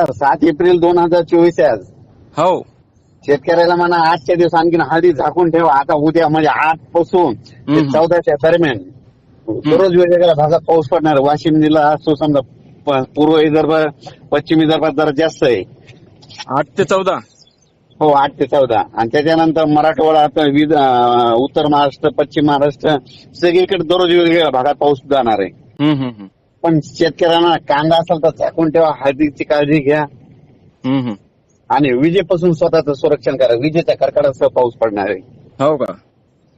Sir सात April दोन हजार चोवीस आहे आज. हो. शेतकऱ्याला म्हणा आजच्या दिवस आणखीन हळदी झाकून ठेवा. आता उद्या म्हणजे आठपासून ते हम्म. चौदाच्या दरम्यान. दररोज वेगवेगळ्या भागात पाऊस पडणार. वाशिम जिल्हा असतो समजा प- पूर्व विदर्भ पश्चिम विदर्भात जरा जास्त आहे. आठ ते चौदा. हो आठ ते चौदा. आणि त्याच्यानंतर मराठवाडा आता विद- अं, उत्तर महाराष्ट्र पश्चिम महाराष्ट्र सगळीकडे दररोज वेगवेगळ्या भागात पाऊस जाणार आहे. हम्म, हम्म, हम्म. पण शेतकऱ्यांना कांदा असेल तर झाकून ठेवा हळदीची काळजी घ्या. हम्म, हम्म. आणि विजेपासून स्वतःचं संरक्षण करा. विजेच्या कडकडासह पाऊस पडणार आहे. हो का?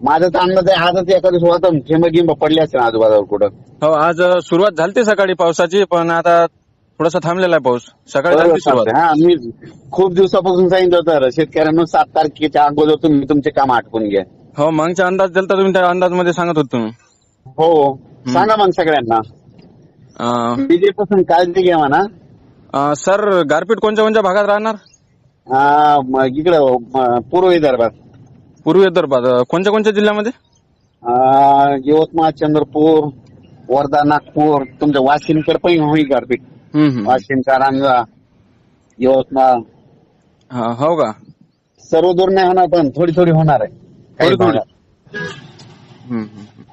माझा तर अंदाज आहे आजच दिवस होता थेंब गिंब पडले असेल आजूबाजूला कुठं. हो आज अ, सुरुवात झाली सकाळी पावसाची पण आता थोडासा थांबलेला आहे पाऊस. सकाळी झाली सुरुवात. हा मी खूप दिवसापासून सांगितलं होतं शेतकऱ्यांना सात तारखेच्या अगोदर तुम्ही तुमचे काम आटकून घ्या. हो मागचा अंदाज दिलता तुम्ही त्या अंदाजमध्ये सांगत होत तुम्ही. हो सांगा मग सगळ्यांना. विजेपासून काळजी घ्या म्हणा. अ, सर गारपीट कोणत्या कोणत्या भागात राहणार? आ, म- इकडं म- पूर्व विदर्भात. पूर्व विदर्भात. अ, कोणत्या कोणत्या जिल्ह्यामध्ये? आ, यवतमाळ चंद्रपूर वर्धा नागपूर तुमच्या वाशिमकडे पण होईल गारपीट. हम्म, हम्म. वाशिम कारंजा यवतमाळ. हा, हो का? सर्व दूर नाही होणार पण थोडी थोडी होणार आहे. काही थोडी थोडी. भागात. हम्म, हम्म.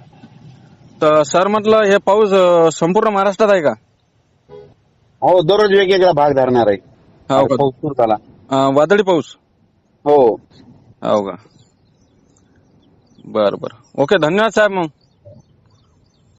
तर सर म्हटलं हे पाऊस अ, संपूर्ण महाराष्ट्रात आहे का? हो दररोज वेगवेगळा भाग धरणार आहे. हो का? पाऊस सुरू झाला. अ, वादळी पाऊस? हो. हो का? बर बर. ओके धन्यवाद साहेब मग.